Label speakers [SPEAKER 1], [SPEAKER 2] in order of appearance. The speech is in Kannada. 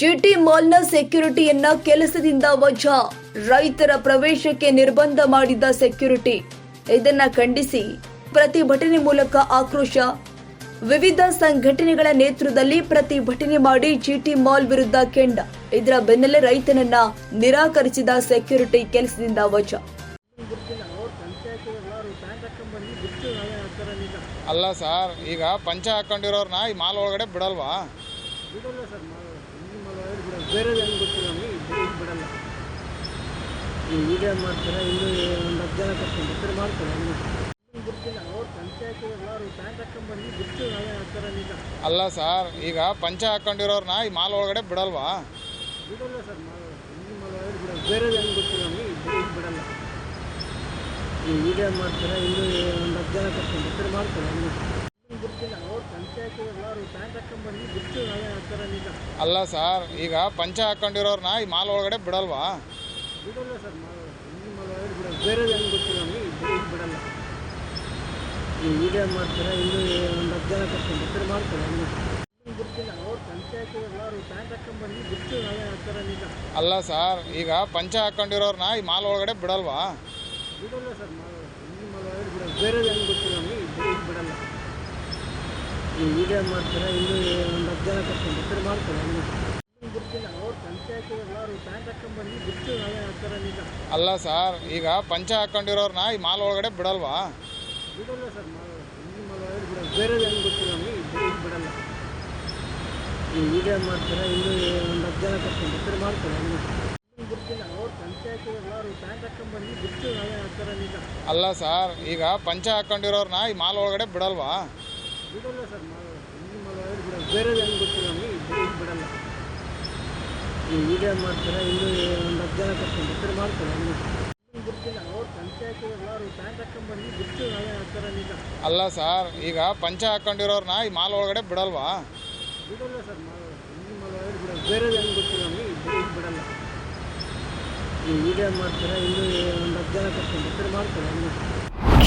[SPEAKER 1] ಜಿಟಿ ಮಾಲ್ನ ಸೆಕ್ಯೂರಿಟಿಯನ್ನ ಕೆಲಸದಿಂದ ವಜಾ. ರೈತರ ಪ್ರವೇಶಕ್ಕೆ ನಿರ್ಬಂಧ ಮಾಡಿದ ಸೆಕ್ಯೂರಿಟಿ. ಇದನ್ನ ಖಂಡಿಸಿ ಪ್ರತಿಭಟನೆ ಮೂಲಕ ಆಕ್ರೋಶ. ವಿವಿಧ ಸಂಘಟನೆಗಳ ನೇತೃತ್ವದಲ್ಲಿ ಪ್ರತಿಭಟನೆ ಮಾಡಿ ಜಿಟಿ ಮಾಲ್ ವಿರುದ್ಧ ಕೆಂಡ. ಇದರ ಬೆನ್ನಲ್ಲೇ ರೈತನನ್ನ ನಿರಾಕರಿಸಿದ ಸೆಕ್ಯೂರಿಟಿ ಕೆಲಸದಿಂದ ವಜಾ.
[SPEAKER 2] ಅಲ್ಲ ಸರ್ ಈಗ ಪಂಚ ಹಾಕೊಂಡಿರೋರ್ನ ಈ ಮಾಲ್ ಒಳಗಡೆ ಬಿಡಲ್ವಾ?
[SPEAKER 3] ಬಿಡಲ್ಲ ಸರ್ ಬೇರೆ ಇದು ಈ ಮಾಡ್ತಾರೆ ಇನ್ನೂ ಒಂದು ಹತ್ತು ಜನ ಕರ್ಕೊಂಡು ಬರ್ತಾರೆ ಮಾಡ್ತಾರೆ
[SPEAKER 2] ಅಲ್ಲ ಸರ್, ಈಗ ಪಂಚ ಹಾಕೊಂಡಿರೋರ್ನ ಈ ಮಾಲ್ ಒಳಗಡೆ ಬಿಡಲ್ವಾ?
[SPEAKER 3] ಬಿಡಲ್ಲ ಸರ್ ಬೇರೆ ಏನು ಗೊತ್ತಿಲ್ಲ ನಮಗೆ ಬಿಡಲ್ಲ ಈ ವಿಡಿಯೋ ಮಾಡ್ತಾರೆ? ಇನ್ನೂ ಒಂದು ಹತ್ತು ಜನ ಕರ್ಕೊಂಡು ಬರ್ತಾರೆ ಮಾಡ್ತಾರೆ
[SPEAKER 2] ಅಲ್ಲ ಸರ್ ಈಗ ಪಂಚ ಹಾಕೊಂಡಿರೋರ್ನ ಈ ಮಾಲ್ ಒಳಗಡೆ ಬಿಡಲ್ವಾ? ಅಲ್ಲ ಸರ್ ಈಗ ಪಂಚ ಹಾಕೊಂಡಿರೋರ್ನ ಈ ಮಾಲ್ ಒಳಗಡೆ ಬಿಡಲ್ವಾ
[SPEAKER 3] ಬಿಡಲ್ಲ ಸರ್ ಇಲ್ಲಿ ಒಳಗಡೆ ಬಿಡಲ್ಲ ಬೇರೆ ಏನು ಗೊತ್ತಿಲ್ಲ ನಮಗೆ ಇದು ಇದು ಬಿಡಲ್ಲ ಈ ವಿಡಿಯೋ ಮಾಡ್ತಾರೆ? ಇನ್ನೂ ಒಂದು ಹತ್ತು ಜನ ಕರ್ಕೊಂಡು ಮಾಡ್ತಾರೆ. ಇನ್ನೂ ಗೊತ್ತಿಲ್ಲ ಅವ್ರು ಪಂಚಾಯತ್ ಎಲ್ಲರೂ ಟ್ಯಾಂಕ್ ಹಾಕೊಂಡ್ಬಂದು ಬಿಟ್ಟು ನಾವೇ ಹಾಕ್ತಾರೆ ನಿಜ
[SPEAKER 2] ಅಲ್ಲ ಸರ್ ಈಗ ಪಂಚ ಹಾಕೊಂಡಿರೋರ್ನ ಈ ಮಾಲ್ ಒಳಗಡೆ ಬಿಡಲ್ವಾ?
[SPEAKER 3] ಬಿಡಲ್ಲ ಸರ್ ಇಲ್ಲಿ ಒಳಗಡೆ. ಬಿಡಲ್ಲ. ಬೇರೆ ಗೊತ್ತಿಲ್ಲ ನಮಗೆ ಬಿಡಲ್ಲ. ಮಾಡ್ತೀರಾ? ಇನ್ನೂ ಒಂದು ಹತ್ತು ಜನ ಕರ್ಕೊಂಡು ಬರ್ತಾರೆ ಮಾಡ್ತಾರೆ. ಇನ್ನೂ ಗೊತ್ತಿಲ್ಲ ಅವ್ರು ಪಂಚಾಯತ್ ಎಲ್ಲರೂ ಟ್ಯಾಂಕ್ ಹಾಕೊಂಡ್ಬಂದು ಬಿಟ್ಟು ನಾವೇ ಹಾಕ್ತಾರೆ ನಿಜ
[SPEAKER 2] ಅಲ್ಲ ಸರ್ ಈಗ ಪಂಚ ಹಾಕೊಂಡಿರೋರ್ನ ಈ ಮಾಲ್ ಒಳಗಡೆ ಬಿಡಲ್ವಾ?
[SPEAKER 3] ಬಿಡಲ್ಲ ಸರ್ ಇಲ್ಲಿ ಒಳಗಡೆ ಬೇರೆ ಏನು ಗೊತ್ತಿಲ್ಲ ನಮಗೆ ಇದು ಇದು ಬಿಡಲ್ಲ. ಈ ವಿಡಿಯೋ ಮಾಡ್ತಾರೆ ಇನ್ನೂ ಒಂದು ಹತ್ತು ಜನ ಕರ್ಕೊಂಡು ಬರ್ತಾರೆ ಮಾಡ್ತಾರೆ. ಇನ್ನೂ ಗೊತ್ತಿಲ್ಲ ಅವ್ರು ಪಂಚಾಯತ್ ಎಲ್ಲರೂ ಹಾಕೊಂಡ್ಬಂದು ಬಿಟ್ಟು ನಾವೇ ಹಾಕ್ತಾರೆ ನಿಜ
[SPEAKER 2] ಅಲ್ಲ ಸರ್ ಈಗ ಪಂಚ ಹಾಕೊಂಡಿರೋರ್ನ ಈ ಮಾಲ್ ಒಳಗಡೆ ಬಿಡಲ್ವಾ?
[SPEAKER 3] ಬಿಡಲ್ಲ ಸರ್ ಇಲ್ಲಿ ಒಳಗಡೆ ಬಿಡಲ್ಲ. ಬೇರೆ ಏನು ಗೊತ್ತಿಲ್ಲ ನಮಗೆ ಇದು ಬಿಡಲ್ಲ. ಈ ವಿಡಿಯೋ ಮಾಡ್ತಾರೆ ಇನ್ನೂ ಒಂದು ಹತ್ತು ಜನ ಕರ್ಕೊಂಡು ಬರ್ತಾರೆ ಮಾಡ್ತಾರೆ.